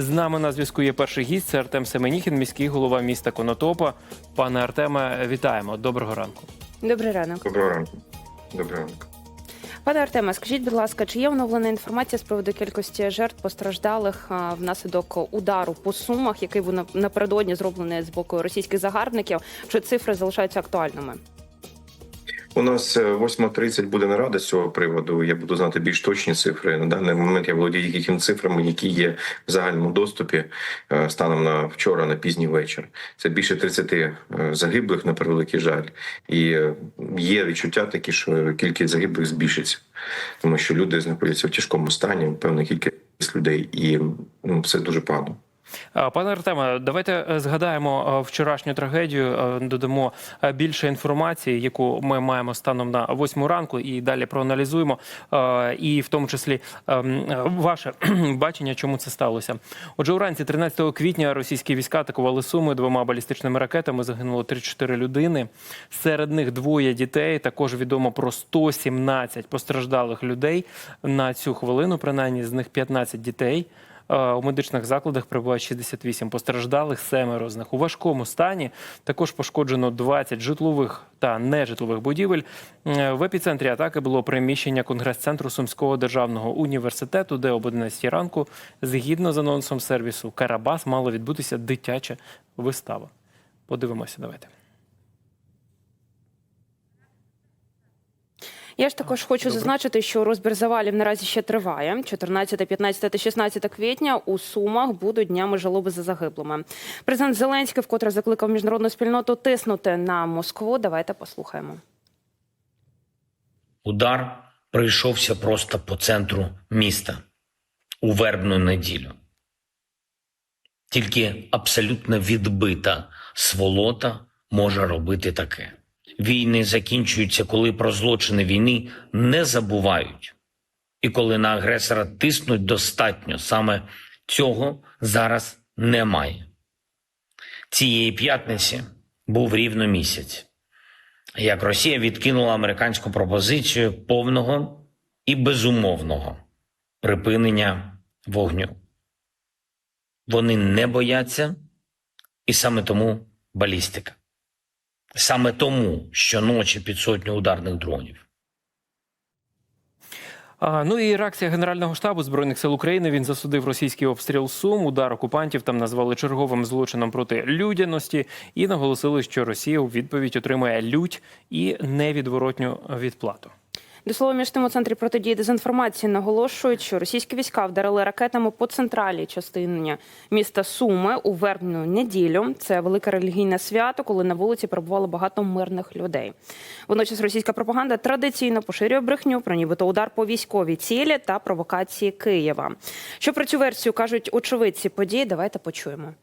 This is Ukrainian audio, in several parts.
З нами на зв'язку є перший гість. Це Артем Семеніхін, міський голова міста Конотопа. Пане Артеме, вітаємо. Доброго ранку. Добрий ранок. Доброго ранку. Доброго ранку. Пане Артеме, скажіть, будь ласка, чи є оновлена інформація з приводу кількості жертв постраждалих внаслідок удару по сумах, який був напередодні зроблений з боку російських загарбників? Чи цифри залишаються актуальними? У нас е, 8.30 буде нарада з цього приводу. Я буду знати більш точні цифри. На даний момент я володію тільки цифрами, які є в загальному доступі е, станом на вчора, на пізній вечір. Це більше 30 е, загиблих на превеликий жаль. І е, є відчуття такі, що кількість загиблих збільшиться, тому що люди знаходяться в тяжкому стані, певна кількість людей, і ну, це дуже погано. А, Пане Артеме, давайте е, згадаємо е, вчорашню трагедію, е, додамо е, більше інформації, яку ми маємо станом на восьму ранку, і далі проаналізуємо. е, І в тому числі ем, е, ваше бачення, чому це сталося. Отже, уранці 13 квітня російські війська атакували Суми двома балістичними ракетами. Загинуло 34 людини. Серед них двоє дітей. Також відомо про 117 постраждалих людей на цю хвилину. Принаймні з них 15 дітей. Е, У медичних закладах прибуває 68 постраждалих, семеро з них у важкому стані. Також пошкоджено 20 житлових та нежитлових будівель. В епіцентрі атаки було приміщення конгрес-центру Сумського державного університету, де об 11 ранку, згідно з анонсом сервісу Карабас, мала відбутися дитяча вистава. Подивимося, давайте. Я ж також хочу зазначити, що розбір завалів наразі ще триває. 14, 15 та 16 квітня у Сумах будуть днями жалоби за загиблими. Президент Зеленський вкотре закликав міжнародну спільноту тиснути на Москву. Давайте послухаємо. Удар прийшовся просто по центру міста у вербну неділю. Тільки абсолютно відбита сволота може робити таке. Війни закінчуються, коли про злочини війни не забувають, і коли на агресора тиснуть достатньо. Саме цього зараз немає. Цієї п'ятниці був рівно місяць як Росія відкинула американську пропозицію повного і безумовного припинення вогню. Вони не бояться, і саме тому балістика. Саме тому щоночі під сотню ударних дронів. А, ну і реакція Генерального штабу збройних сил України. Він засудив російський обстріл Сум. Удар окупантів там назвали черговим злочином проти людяності і наголосили, що Росія у відповідь отримає лють і невідворотню відплату. До слова, між тим у центрі протидії дезінформації наголошують, що російські війська вдарили ракетами по центральній частині міста Суми у вербну неділю. Це велике релігійне свято, коли на вулиці перебувало багато мирних людей. Водночас російська пропаганда традиційно поширює брехню про нібито удар по військовій цілі та провокації Києва. Що про цю версію кажуть очевидці події? Давайте почуємо.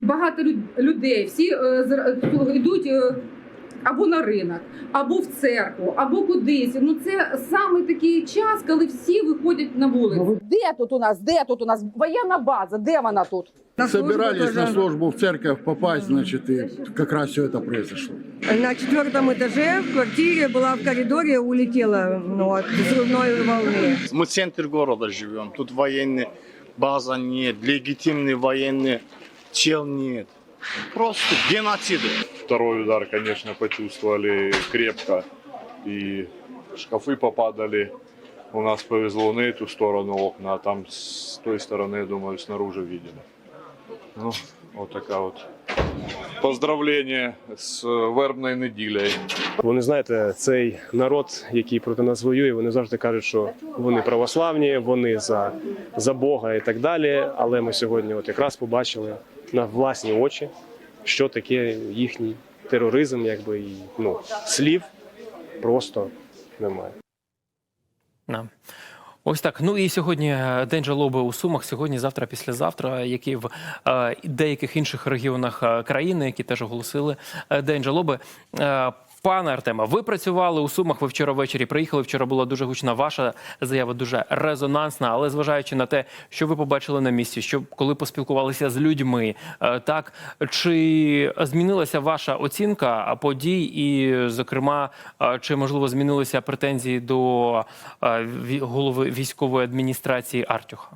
Багато люд- людей всі е, йдуть е, або на ринок, або в церкву, або кудись. Ну це саме такий час, коли всі виходять на вулицю. Де тут у нас? Де тут у нас воєнна база? Де вона тут? Собирались на службу в церковь попасть, значит, и как раз все это произошло. На четвертом этаже в квартире была в коридоре, улетела ну, от взрывной волны. Мы в центре города живем. Тут военная база нет, легитимный военный чел нет. Просто геноциды. Второй удар, конечно, почувствовали крепко. И шкафы попадали. У нас повезло на эту сторону окна, а там с той стороны, я думаю, снаружи видели. Ну, вот такая вот. Поздравление з вербною неділею. Вони знаєте, цей народ, який проти нас воює, вони завжди кажуть, що вони православні, вони за, за Бога і так далі. Але ми сьогодні, от якраз побачили на власні очі, що таке їхній тероризм, якби і ну слів просто немає. На. Ось так. Ну і сьогодні е, день жалоби у Сумах. Сьогодні, завтра, післязавтра, які в е, деяких інших регіонах е, країни, які теж оголосили день жалоби. Пане Артема, ви працювали у Сумах. Ви вчора ввечері приїхали. Вчора була дуже гучна ваша заява, дуже резонансна. Але зважаючи на те, що ви побачили на місці, що коли поспілкувалися з людьми, е, так чи змінилася ваша оцінка подій, і, зокрема, е, чи можливо змінилися претензії до е, голови військової адміністрації Артюха?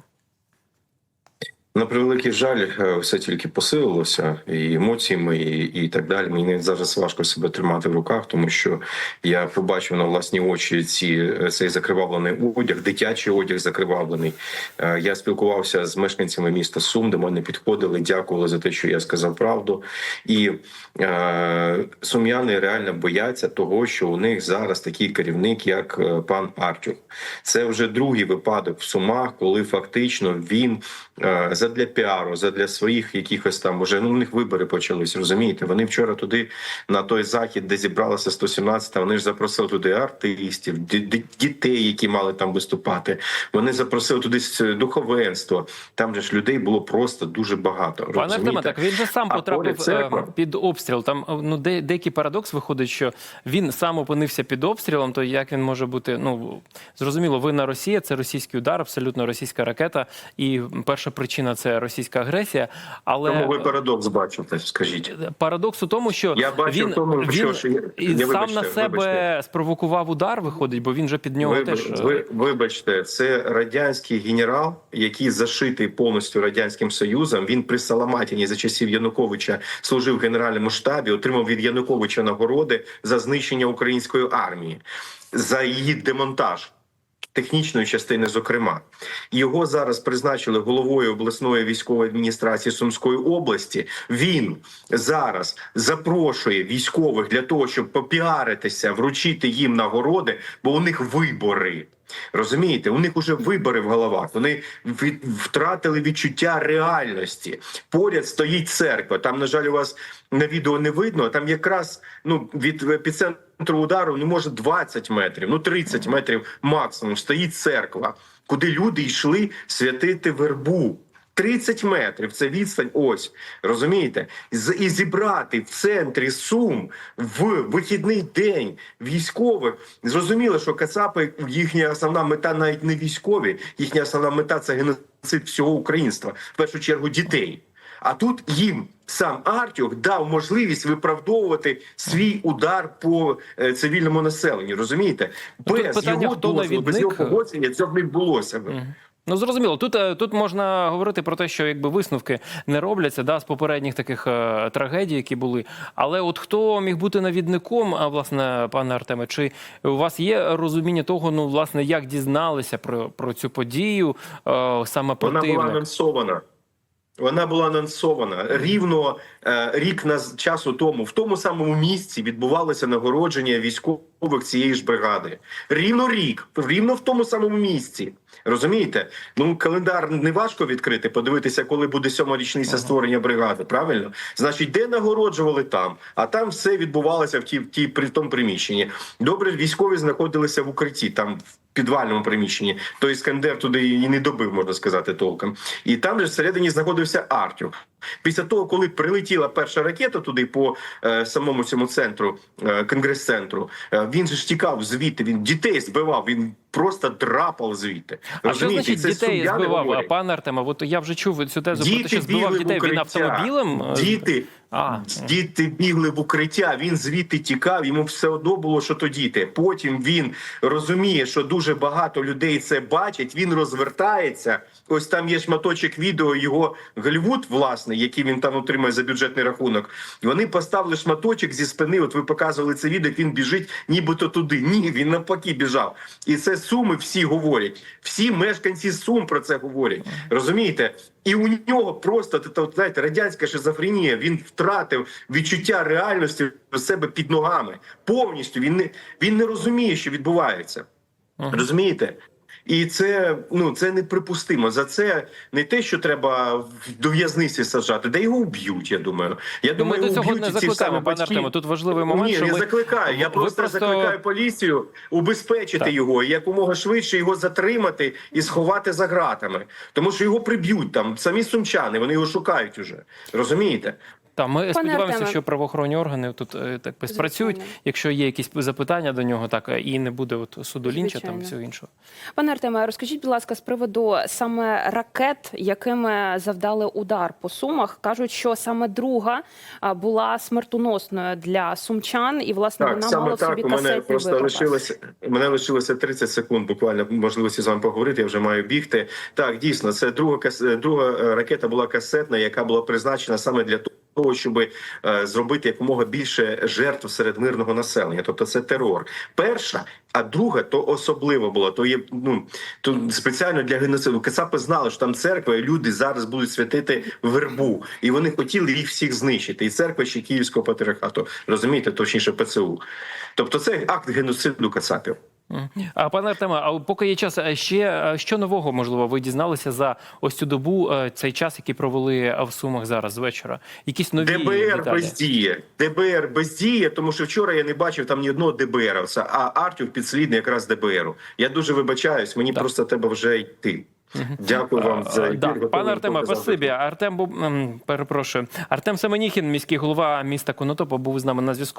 На превеликий жаль, е, все тільки посилилося і емоціями, і, і так далі. Мені зараз важко себе тримати в руках, тому що я побачив на власні очі ці цей закривавлений одяг, дитячий одяг закривавлений. Е, Я спілкувався з мешканцями міста Сум, до мене підходили, дякували за те, що я сказав правду. І е, сум'яни реально бояться того, що у них зараз такий керівник, як е, пан Артюх. Це вже другий випадок в Сумах, коли фактично він е, задля піару, задля своїх якихось там уже ну у них вибори почались. Розумієте? Вони вчора туди на той захід, де зібралося 117, вони ж запросили туди артистів, ді- ді- дітей, які мали там виступати. Вони запросили туди духовенство. Там же ж людей було просто дуже багато. Пане розумієте? так він же сам А потрапив церква. е, під обстріл. Там е, ну де деякий парадокс виходить, що він сам опинився під обстрілом. То як він може бути? Ну зрозуміло, винна Росія, це російський удар, абсолютно російська ракета. І перша причина це російська агресія. Але Тому ви парадокс бачите, скажіть. парадокс у тому, що Я бачу він, тому, він що, що я, і сам вибачте, на себе вибачте. спровокував удар, виходить, бо він же під нього Ви, теж. е, ви, вибачте, це радянський генерал, який зашитий повністю радянським союзом. Він при Саламатіні за часів Януковича служив в генеральному штабі, отримав від Януковича нагороди за знищення української армії, за її демонтаж. Технічної частини, зокрема, його зараз призначили головою обласної військової адміністрації Сумської області. Він зараз запрошує військових для того, щоб попіаритися, вручити їм нагороди, бо у них вибори. Розумієте, у них уже вибори в головах. Вони від- втратили відчуття реальності. Поряд стоїть церква. Там, на жаль, у вас на відео не видно. Там якраз ну від епіцентру удару ну може 20 метрів, ну 30 метрів максимум. Стоїть церква, куди люди йшли святити вербу. 30 метрів це відстань. Ось розумієте, і зібрати в центрі Сум в вихідний день військових. Зрозуміло, що Кацапи їхня основна мета навіть не військові, їхня основна мета це геноцид всього українства, в першу чергу дітей. А тут їм сам Артюх дав можливість виправдовувати свій удар по е, цивільному населенню. Розумієте, без питання, його дозволу, без його погодження цього не відбулося б. Ну зрозуміло, тут, е, тут можна говорити про те, що якби висновки не робляться да, з попередніх таких е, трагедій, які були. Але от хто міг бути навідником, а власне, пане Артеме, чи у вас є розуміння того, ну власне, як дізналися про, про цю подію е, саме Вона була анонсована. Вона була анонсована рівно е, рік на часу тому. В тому самому місці відбувалося нагородження військових цієї ж бригади. Рівно рік, рівно в тому самому місці. Розумієте? Ну календар не важко відкрити, подивитися, коли буде сьома річниця створення бригади. Правильно? Значить, де нагороджували там, а там все відбувалося в ті, в ті при тому приміщенні. Добре, військові знаходилися в укритті, там в підвальному приміщенні. То іскандер туди і не добив, можна сказати, толком. І там же всередині знаходився Артюх. Після того, коли прилетіла перша ракета туди по е, самому цьому центру, е, конгрес-центру, е, він же ж тікав звідти. Він дітей збивав. Він просто драпав звідти. А що Розумієте? значить Це дітей сум'яни збивав? А говорять. пане Артеме, от я вже чув цю тезу про те, що збивав бігли в дітей. Він укриття. автомобілем? е, Діти, А, діти бігли в укриття. Він звідти тікав. Йому все одно було, що то діти. Потім він розуміє, що дуже багато людей це бачать. Він розвертається. Ось там є шматочок відео його Голлівуд, власне, який він там отримує за бюджетний рахунок. Вони поставили шматочок зі спини. От ви показували це відео. як Він біжить, нібито туди. Ні, він навпаки біжав. І це суми всі говорять. Всі мешканці Сум про це говорять. Розумієте? І у нього просто та, знаєте, радянська шизофренія. Він втратив відчуття реальності у себе під ногами. Повністю він не він не розуміє, що відбувається. Розумієте? І це ну це неприпустимо. За це не те, що треба до в'язниці саджати, де його вб'ють. Я думаю. Я Ну, думаю, ми до цього не закликаємо, пане. Артеме. Тут важливий момент, Ні, що не ми... закликаю. Я просто, просто- закликаю поліцію убезпечити Так. його і якомога швидше його затримати і сховати за ґратами, тому що його приб'ють там самі сумчани. Вони його шукають уже. Розумієте? Та ми Пане сподіваємося, Артеме. що правоохоронні органи тут е, так спрацюють. Звичайно. Якщо є якісь запитання до нього, так е, і не буде от суду лінча там Звичайно. всього іншого. Пане Артеме, розкажіть, будь ласка, з приводу саме ракет, якими завдали удар по сумах, кажуть, що саме друга а, була смертоносною для сумчан, і власне Так, вона саме мала в так. собі У мене касетний просто лишилося мене лишилося 30 секунд. Буквально можливості з вами поговорити. Я вже маю бігти. Так, дійсно, це друга кас- друга е, ракета була касетна, яка була призначена саме для того, щоб е, зробити якомога більше жертв серед мирного населення. Тобто це терор. Перша, а друга то особливо була. То є ну то спеціально для геноциду. Кацапи знали, що там церква, і люди зараз будуть святити вербу, і вони хотіли їх всіх знищити. І церква ще Київського патріархату. Розумієте, точніше ПЦУ. Тобто це акт геноциду Кацапів. А пане Артеме, а поки є час, ще що нового можливо ви дізналися за ось цю добу, е, цей час, який провели е, в Сумах зараз з вечора? Якісь нові ДБР деталі? бездіє. ДБР бездіє, тому що вчора я не бачив там ні одного ДБРовця, а Артюх підслідний якраз ДБРу. Я дуже вибачаюсь, мені Так. просто треба вже йти. Дякую вам за ефір. да. Пане Артеме, показати. спасибі. Артем був перепрошую. Артем Семеніхін, міський голова міста Конотопа, був з нами на зв'язку.